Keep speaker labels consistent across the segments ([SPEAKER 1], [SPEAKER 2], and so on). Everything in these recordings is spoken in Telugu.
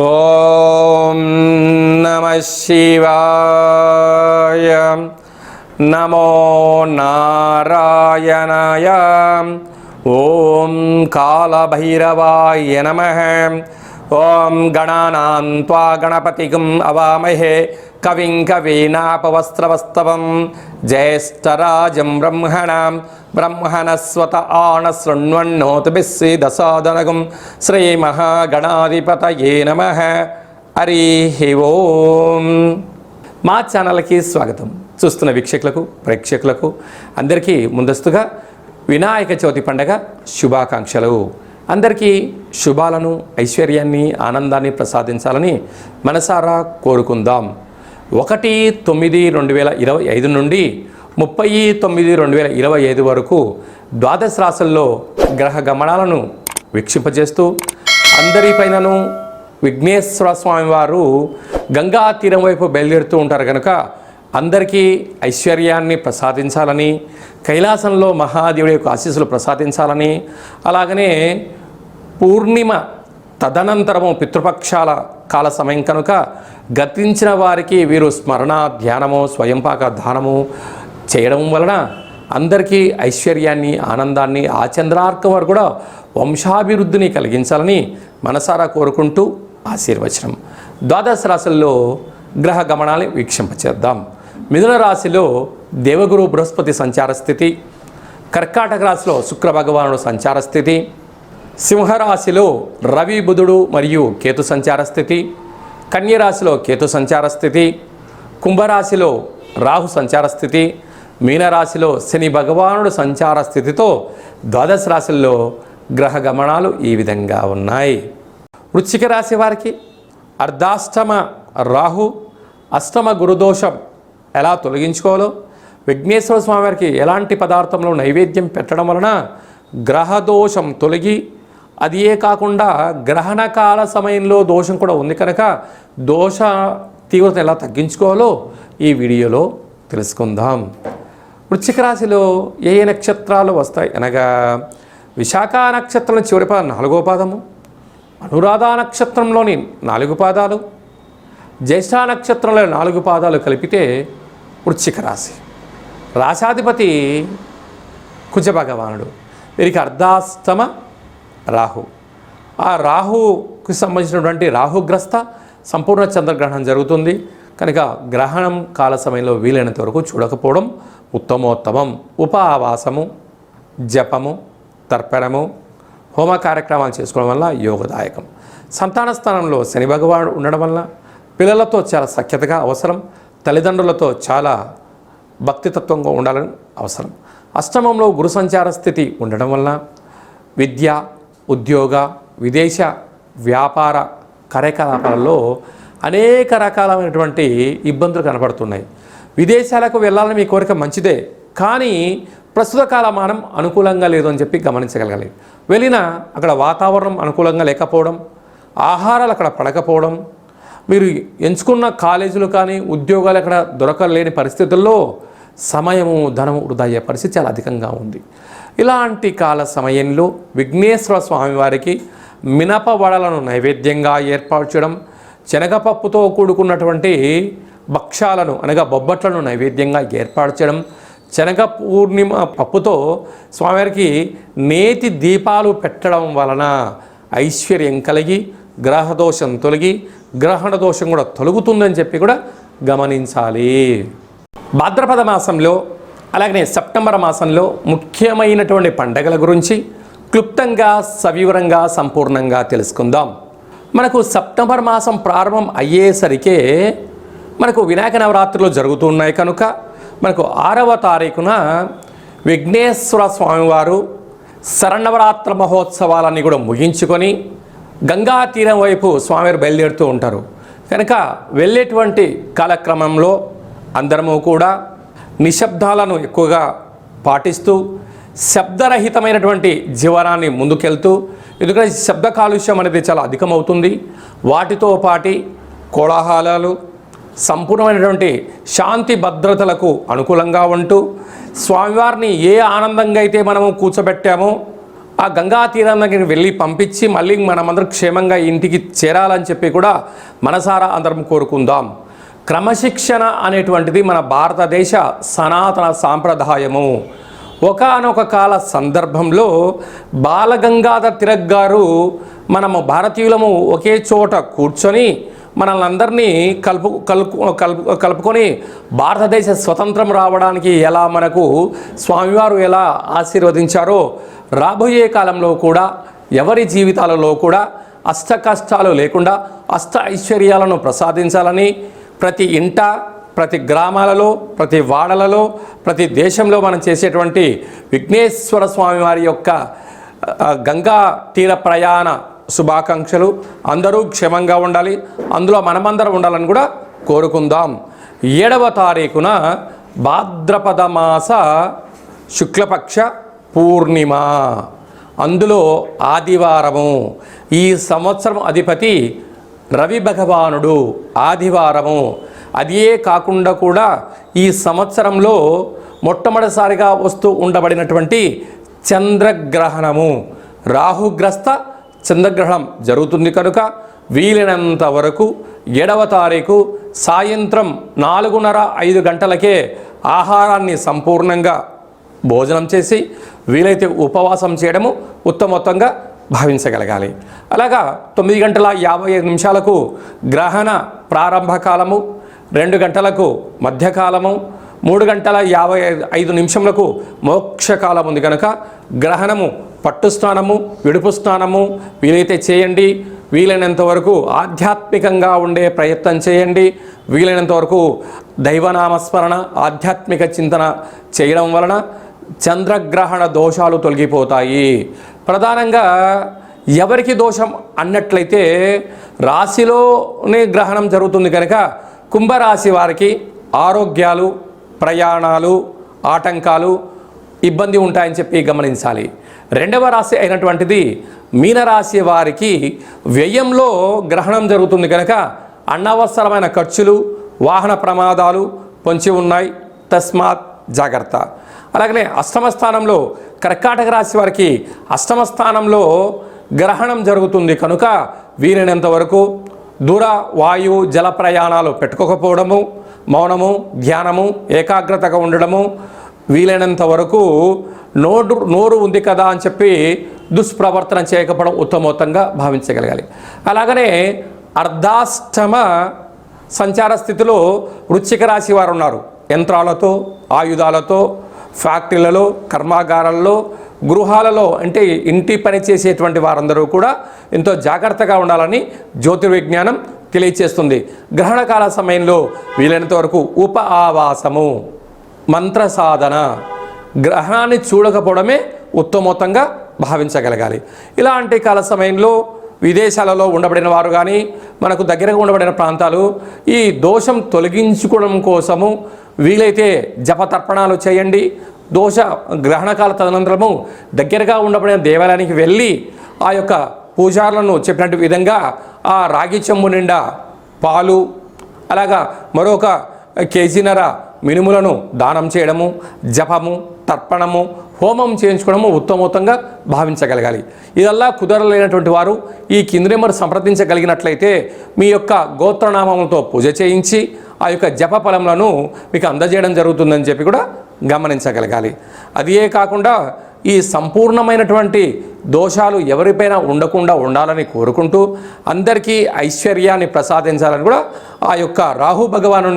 [SPEAKER 1] ஓம் நம சிவாய நமோ நாராயணாய ஓம் காலபைரவாய நம ఓం గణానాం త్వా గణపతిగం అవామహే. కవిం కవీనాపవస్త్రవస్తవం. జ్యేష్టరాజం బ్రహ్మణాం. బ్రహ్మణస్వత ఆణ శృణ్వన్నోతిభిస్సిదసాదనగం శ్రీమహాగణాధిపతయే నమ. హరి ఓం. మా ఛానల్కి స్వాగతం. చూస్తున్న వీక్షకులకు ప్రేక్షకులకు అందరికీ ముందస్తుగా వినాయక చవితి పండగ శుభాకాంక్షలు. అందరికీ శుభాలను ఐశ్వర్యాన్ని ఆనందాన్ని ప్రసాదించాలని మనసారా కోరుకుందాం. ఒకటి తొమ్మిది రెండు వేల ఇరవై ఐదు నుండి ముప్పై తొమ్మిది రెండు వేల ఇరవై ఐదు వరకు ద్వాదశ రాశుల్లో గ్రహ గమనాలను వీక్షింపజేస్తూ అందరిపైనను విఘ్నేశ్వర స్వామి వారు గంగా తీరం వైపు బయలుదేరుతూ ఉంటారు కనుక అందరికీ ఐశ్వర్యాన్ని ప్రసాదించాలని కైలాసంలో మహాదేవుడి యొక్క ఆశీస్సులు ప్రసాదించాలని అలాగనే పూర్ణిమ తదనంతరము పితృపక్షాల కాల సమయం కనుక గతించిన వారికి వీరు స్మరణ ధ్యానము స్వయంపాక దానము చేయడం వలన అందరికీ ఐశ్వర్యాన్ని ఆనందాన్ని ఆ చంద్రార్కం వారు కూడా వంశాభివృద్ధిని కలిగించాలని మనసారా కోరుకుంటూ ఆశీర్వచనం. ద్వాదశ రాశుల్లో గ్రహ గమనాన్ని వీక్షింపచేద్దాం. మిథున రాశిలో దేవగురు బృహస్పతి సంచార స్థితి కర్కాటక రాశిలో శుక్ర భగవానుడు సంచార స్థితి సింహరాశిలో రవి బుధుడు మరియు కేతు సంచార స్థితి కన్యరాశిలో కేతు సంచార స్థితి కుంభరాశిలో రాహు సంచార స్థితి మీనరాశిలో శని భగవానుడు సంచార స్థితితో ద్వాదశ రాశుల్లో గ్రహ గమనాలు ఈ విధంగా ఉన్నాయి. వృశ్చిక రాశి వారికి అర్ధాష్టమ రాహు అష్టమ గురుదోషం ఎలా తొలగించుకోవాలో విఘ్నేశ్వర స్వామి వారికి ఎలాంటి పదార్థంలో నైవేద్యం పెట్టడం వలన గ్రహదోషం తొలగి అది ఏ కాకుండా గ్రహణ కాల సమయంలో దోషం కూడా ఉంది కనుక దోష తీవ్రత ఎలా తగ్గించుకోవాలో ఈ వీడియోలో తెలుసుకుందాం. వృశ్చిక రాశిలో ఏ ఏ నక్షత్రాలు వస్తాయి? అనగా విశాఖ నక్షత్రం చివరి పాద నాలుగో పాదము అనురాధ నక్షత్రంలోని నాలుగు పాదాలు జ్యేష్ఠ నక్షత్రంలో నాలుగు పాదాలు కలిపితే వృశ్చిక రాశి. రాశాధిపతి కుజ భగవానుడు. వీరికి అర్ధాస్తమ రాహు. ఆ రాహుకి సంబంధించినటువంటి రాహుగ్రస్త సంపూర్ణ చంద్రగ్రహణం జరుగుతుంది. కనుక గ్రహణం కాల సమయంలో వీలైనంత వరకు చూడకపోవడం ఉత్తమోత్తమం. ఉపవాసము జపము తర్పణము హోమ కార్యక్రమాలు చేసుకోవడం వల్ల యోగదాయకం. సంతాన స్థానంలో శని భగవాడు ఉండడం వల్ల పిల్లలతో చాలా సఖ్యతగా అవసరం. తల్లిదండ్రులతో చాలా భక్తితత్వంగా ఉండాలని అవసరం. అష్టమంలో గురు సంచార స్థితి ఉండడం వల్ల విద్య ఉద్యోగ విదేశ వ్యాపార కార్యకలాపాలలో అనేక రకాలైనటువంటి ఇబ్బందులు కనపడుతున్నాయి విదేశాలకు వెళ్ళాలని మీ కోరిక మంచిదే కానీ ప్రస్తుత కాలమానం అనుకూలంగా లేదు అని చెప్పి గమనించగలగాలి. వెళ్ళినా అక్కడ వాతావరణం అనుకూలంగా లేకపోవడం ఆహారాలు అక్కడ పడకపోవడం మీరు ఎంచుకున్న కాలేజీలు కానీ ఉద్యోగాలు అక్కడ దొరకలేని పరిస్థితుల్లో సమయము ధనము వృధా అయ్యే పరిస్థితి చాలా అధికంగా ఉంది. ఇలాంటి కాల సమయంలో విఘ్నేశ్వర స్వామివారికి మినప వడలను నైవేద్యంగా ఏర్పాటు చేయడం శనగపప్పుతో కూడుకున్నటువంటి భక్ష్యాలను అనగా బొబ్బట్లను నైవేద్యంగా ఏర్పాటు చేయడం శనగ పూర్ణిమ పప్పుతో స్వామివారికి నేతి దీపాలు పెట్టడం వలన ఐశ్వర్యం కలిగి గ్రహదోషం తొలగి గ్రహణ దోషం కూడా తొలగుతుందని చెప్పి కూడా గమనించాలి. భాద్రపద మాసంలో అలాగనే సెప్టెంబర్ మాసంలో ముఖ్యమైనటువంటి పండగల గురించి క్లుప్తంగా సవివరంగా సంపూర్ణంగా తెలుసుకుందాం. మనకు సెప్టెంబర్ మాసం ప్రారంభం అయ్యేసరికే మనకు వినాయక నవరాత్రులు జరుగుతున్నాయి కనుక మనకు ఆరవ తారీఖున విఘ్నేశ్వర స్వామివారు శరణవరాత్ర మహోత్సవాలన్నీ కూడా ముగించుకొని గంగా తీరం వైపు స్వామివారు బయలుదేరుతూ ఉంటారు. కనుక వెళ్ళేటువంటి కాలక్రమంలో అందరము కూడా నిశ్శబ్దాలను ఎక్కువగా పాటిస్తూ శబ్దరహితమైనటువంటి జీవనాన్ని ముందుకెళ్తూ ఎందుకంటే శబ్ద కాలుష్యం అనేది చాలా అధికమవుతుంది. వాటితో పాటి కోలాహలాలు సంపూర్ణమైనటువంటి శాంతి భద్రతలకు అనుకూలంగా ఉంటూ స్వామివారిని ఏ ఆనందంగా అయితే మనము కూర్చోబెట్టామో ఆ గంగా తీరం దగ్గరికి వెళ్ళి పంపించి మళ్ళీ మనమందరం క్షేమంగా ఇంటికి చేరాలని చెప్పి కూడా మనసారా అందరం కోరుకుందాం. క్రమశిక్షణ అనేటువంటిది మన భారతదేశ సనాతన సాంప్రదాయము. ఒకానొక కాల సందర్భంలో బాలగంగాధర్ తిలక్ గారు మనము భారతీయులము ఒకే చోట కూర్చొని మనల్ని అందరినీ కలుపు కలుపు కలుపు కలుపుకొని భారతదేశ స్వతంత్రం రావడానికి ఎలా మనకు స్వామివారు ఎలా ఆశీర్వదించారో రాబోయే కాలంలో కూడా ఎవరి జీవితాలలో కూడా అష్ట కష్టాలు లేకుండా అష్ట ఐశ్వర్యాలను ప్రసాదించాలని ప్రతి ఇంట ప్రతి గ్రామాలలో ప్రతి వాడలలో ప్రతి దేశంలో మనం చేసేటువంటి విఘ్నేశ్వర స్వామి వారి యొక్క గంగా తీర ప్రయాణ శుభాకాంక్షలు. అందరూ క్షేమంగా ఉండాలి. అందులో మనమందరం ఉండాలని కూడా కోరుకుందాం. ఏడవ తారీఖున భాద్రపద మాస శుక్లపక్ష పూర్ణిమ. అందులో ఆదివారము. ఈ సంవత్సరం అధిపతి రవి భగవానుడు ఆదివారము. అదే కాకుండా కూడా ఈ సంవత్సరంలో మొట్టమొదటిసారిగా వస్తూ ఉండబడినటువంటి చంద్రగ్రహణము. రాహుగ్రస్త చంద్రగ్రహణం జరుగుతుంది కనుక వీలైనంత వరకు ఏడవ తారీఖు సాయంత్రం నాలుగున్నర ఐదు గంటలకే ఆహారాన్ని సంపూర్ణంగా భోజనం చేసి వీలైతే ఉపవాసం చేయడము ఉత్తమొత్తంగా భావించగలగాలి. అలాగా తొమ్మిది గంటల యాభై ఐదు నిమిషాలకు గ్రహణ ప్రారంభ కాలము రెండు గంటలకు మధ్యకాలము మూడు గంటల యాభై ఐదు ఐదు నిమిషములకు మోక్షకాలం ఉంది కనుక గ్రహణము పట్టు స్నానము విడుపు స్నానము వీలైతే చేయండి. వీలైనంత వరకు ఆధ్యాత్మికంగా ఉండే ప్రయత్నం చేయండి. వీలైనంత వరకు దైవనామస్మరణ ఆధ్యాత్మిక చింతన చేయడం వలన చంద్రగ్రహణ దోషాలు తొలగిపోతాయి. ప్రధానంగా ఎవరికి దోషం అన్నట్లయితే రాశిలోనే గ్రహణం జరుగుతుంది కనుక కుంభరాశి వారికి ఆరోగ్యాలు ప్రయాణాలు ఆటంకాలు ఇబ్బంది ఉంటాయని చెప్పి గమనించాలి. రెండవ రాశి అయినటువంటిది మీనరాశి వారికి వ్యయంలో గ్రహణం జరుగుతుంది కనుక అనవసరమైన ఖర్చులు వాహన ప్రమాదాలు పొంచి ఉన్నాయి. తస్మాత్ జాగ్రత్త. అలాగనే అష్టమ స్థానంలో కర్కాటక రాశి వారికి అష్టమ స్థానంలో గ్రహణం జరుగుతుంది. కనుక వీలైనంతవరకు దూర వాయు జల ప్రయాణాలు పెట్టుకోకపోవడము మౌనము ధ్యానము ఏకాగ్రతగా ఉండడము వీలైనంత వరకు నోరు నోరు ఉంది కదా అని చెప్పి దుష్ప్రవర్తన చేయకపోవడం ఉత్తమోత్తంగా భావించగలగాలి. అలాగనే అర్ధాష్టమ సంచార స్థితిలో వృశ్చిక రాశి వారు ఉన్నారు. యంత్రాలతో ఆయుధాలతో ఫ్యాక్టరీలలో కర్మాగారాల్లో గృహాలలో అంటే ఇంటి పని చేసేటువంటి వారందరూ కూడా ఎంతో జాగ్రత్తగా ఉండాలని జ్యోతిర్విజ్ఞానం తెలియచేస్తుంది. గ్రహణకాల సమయంలో వీలైనంత వరకు ఉప ఆవాసము మంత్ర సాధన గ్రహణాన్ని చూడకపోవడమే ఉత్తమోత్తంగా భావించగలగాలి. ఇలాంటి కాల సమయంలో విదేశాలలో ఉండబడిన వారు కానీ మనకు దగ్గరగా ఉండబడిన ప్రాంతాలు ఈ దోషం తొలగించుకోవడం కోసము వీలైతే జపతర్పణాలు చేయండి. దోష గ్రహణకాల తదనంతరము దగ్గరగా ఉండబడిన దేవాలయానికి వెళ్ళి ఆ యొక్క పూజారులను చెప్పినట్టు విధంగా ఆ రాగి చెంబు నిండా పాలు అలాగా మరొక కేజీనర మినుములను దానం చేయడము జపము తర్పణము హోమం చేయించుకోవడము ఉత్తమోత్తంగా భావించగలగాలి. ఇదల్లా కుదరలేనటువంటి వారు ఈ కింది నెంబర్ సంప్రదించగలిగినట్లయితే మీ యొక్క గోత్రనామములతో పూజ చేయించి ఆ యొక్క జప ఫలములను మీకు అందజేయడం జరుగుతుందని చెప్పి కూడా గమనించగలగాలి. అదే కాకుండా ఈ సంపూర్ణమైనటువంటి దోషాలు ఎవరిపైన ఉండకుండా ఉండాలని కోరుకుంటూ అందరికీ ఐశ్వర్యాన్ని ప్రసాదించాలని కూడా ఆ యొక్క రాహు భగవాను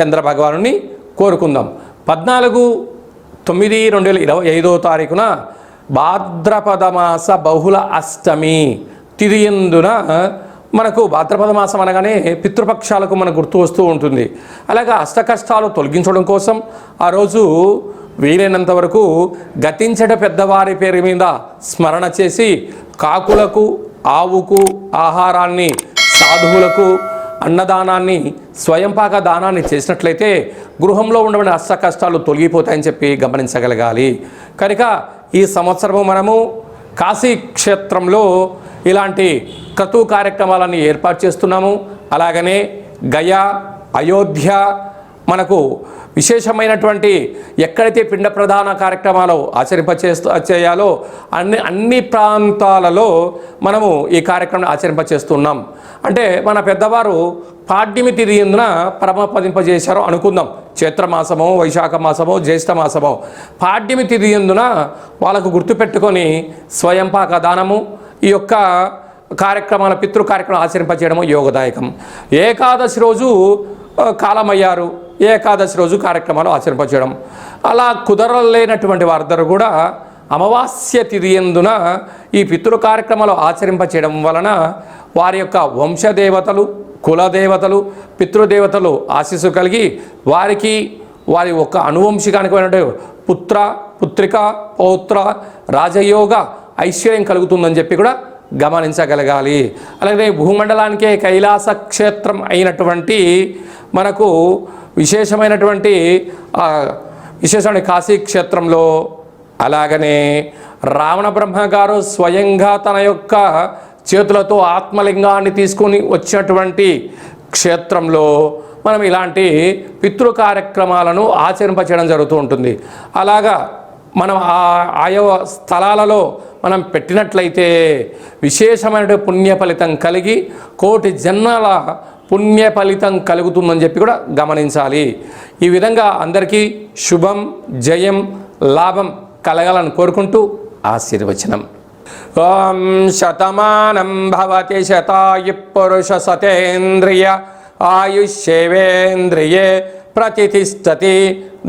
[SPEAKER 1] చంద్ర భగవాను కోరుకుందాం. పద్నాలుగు తొమ్మిది రెండు వేల ఇరవై ఐదో తారీఖున భాద్రపద మాస బహుళ అష్టమి తిరియందున మనకు భాద్రపద మాసం అనగానే పితృపక్షాలకు మనకు గుర్తు వస్తూ ఉంటుంది. అలాగే అష్టకష్టాలు తొలగించడం కోసం ఆ రోజు వీలైనంత వరకు గతించట పెద్దవారి పేరు మీద స్మరణ చేసి కాకులకు ఆవుకు ఆహారాన్ని సాధువులకు అన్నదానాన్ని స్వయంపాక దానాన్ని చేసినట్లయితే గృహంలో ఉండబడిన అష్ట కష్టాలు తొలగిపోతాయని చెప్పి గమనించగలగాలి. కనుక ఈ సంవత్సరము మనము కాశీ క్షేత్రంలో ఇలాంటి క్రతు కార్యక్రమాలని ఏర్పాటు చేస్తున్నాము. అలాగనే గయా అయోధ్య మనకు విశేషమైనటువంటి ఎక్కడైతే పిండ ప్రధాన కార్యక్రమాలు ఆచరింపచేస్తూ చేయాలో అన్ని అన్ని ప్రాంతాలలో మనము ఈ కార్యక్రమం ఆచరింపచేస్తున్నాం. అంటే మన పెద్దవారు పాడ్యమి తిరిగిందిన పరమపదింపజేశారు అనుకుందాం. చైత్రమాసమో వైశాఖ మాసమో జ్యేష్ఠ మాసమో. పాడ్యమి తిరిగిందున వాళ్ళకు గుర్తుపెట్టుకొని స్వయంపాక దానము ఈ యొక్క కార్యక్రమాల పితృ కార్యక్రమం ఆచరింపచేయడము యోగదాయకం. ఏకాదశి రోజు కాలమయ్యారు. ఏకాదశి రోజు కార్యక్రమాలు ఆచరింపచేయడం. అలా కుదరలేనటువంటి వారందరూ కూడా అమావాస్య తిథి ఎందున ఈ పితృ కార్యక్రమాలు ఆచరింపచేయడం వలన వారి యొక్క వంశదేవతలు కులదేవతలు పితృదేవతలు ఆశీస్సు కలిగి వారికి వారి ఒక అనువంశికానికి పుత్ర పుత్రిక పౌత్ర రాజయోగ ఐశ్వర్యం కలుగుతుందని చెప్పి కూడా గమనించగలగాలి. అలాగే భూమండలానికే కైలాస క్షేత్రం అయినటువంటి మనకు విశేషమైనటువంటి విశేషమైన కాశీ క్షేత్రంలో అలాగనే రావణ బ్రహ్మ గారు స్వయంగా తన యొక్క చేతులతో ఆత్మలింగాన్ని తీసుకొని వచ్చినటువంటి క్షేత్రంలో మనం ఇలాంటి పితృ కార్యక్రమాలను ఆచరింపచేయడం జరుగుతూ ఉంటుంది. అలాగా మనం ఆ ఆయా స్థలాలలో మనం పెట్టినట్లయితే విశేషమైన పుణ్య ఫలితం కలిగి కోటి జన్మల పుణ్య ఫలితం కలుగుతుందని చెప్పి కూడా గమనించాలి. ఈ విధంగా అందరికీ శుభం జయం లాభం కలగాలని కోరుకుంటూ ఆశీర్వచనం. ఓం శతమానం భవతి శతాయు పురుష సతేంద్రియ ఆయుష్యేవేంద్రియే ప్రతిష్టతి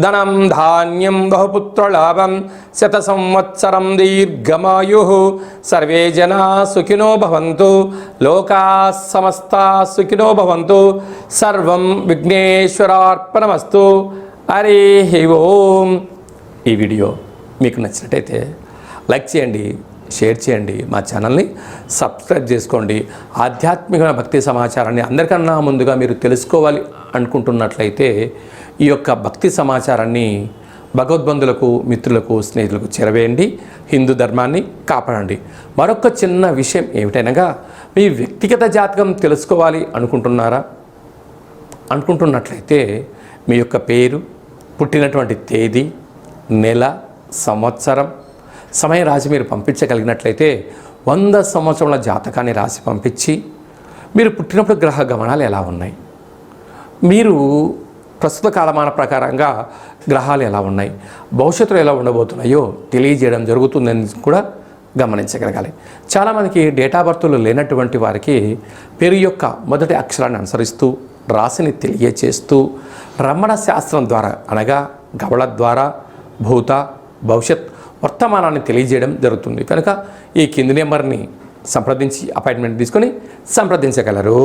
[SPEAKER 1] ధనం ధాన్యం బహుపుత్రలాభం శత సంవత్సరం దీర్ఘమాయు. సర్వే జనా సుఖినో భవంతు లోకా సమస్త సుఖినో భవంతు సర్వం విఘ్నేశ్వరార్పణమస్తు. హరి ఓం. ఈ వీడియో మీకు నచ్చినట్టయితే లైక్ చేయండి షేర్ చేయండి మా ఛానల్ని సబ్స్క్రైబ్ చేసుకోండి. ఆధ్యాత్మిక భక్తి సమాచారాన్ని అందరికన్నా ముందుగా మీరు తెలుసుకోవాలి అనుకుంటున్నట్లయితే ఈ యొక్క భక్తి సమాచారాన్ని భగవద్బంధులకు మిత్రులకు స్నేహితులకు చేరవేయండి. హిందూ ధర్మాన్ని కాపాడండి. మరొక చిన్న విషయం ఏమిటనగా మీ వ్యక్తిగత జాతకం తెలుసుకోవాలి అనుకుంటున్నారా? అనుకుంటున్నట్లయితే మీ యొక్క పేరు పుట్టినటువంటి తేదీ నెల సంవత్సరం సమయం రాసి మీరు పంపించగలిగినట్లయితే వంద సంవత్సరాల జాతకాన్ని రాసి పంపించి మీరు పుట్టినప్పుడు గ్రహ గమనాలు ఎలా ఉన్నాయి? మీరు ప్రస్తుత కాలమాన ప్రకారంగా గ్రహాలు ఎలా ఉన్నాయి? భవిష్యత్తులో ఎలా ఉండబోతున్నాయో తెలియజేయడం జరుగుతుందని కూడా గమనించగలగాలి. చాలామందికి డేటా బర్త్లు లేనటువంటి వారికి పేరు యొక్క మొదటి అక్షరాన్ని అనుసరిస్తూ రాశిని తెలియచేస్తూ రమణ శాస్త్రం ద్వారా అనగా గవళ ద్వారా భూత భవిష్యత్ వర్తమానాన్ని తెలియజేయడం జరుగుతుంది. కనుక ఈ కింది నెంబర్ని సంప్రదించి అపాయింట్మెంట్ తీసుకొని సంప్రదించగలరు.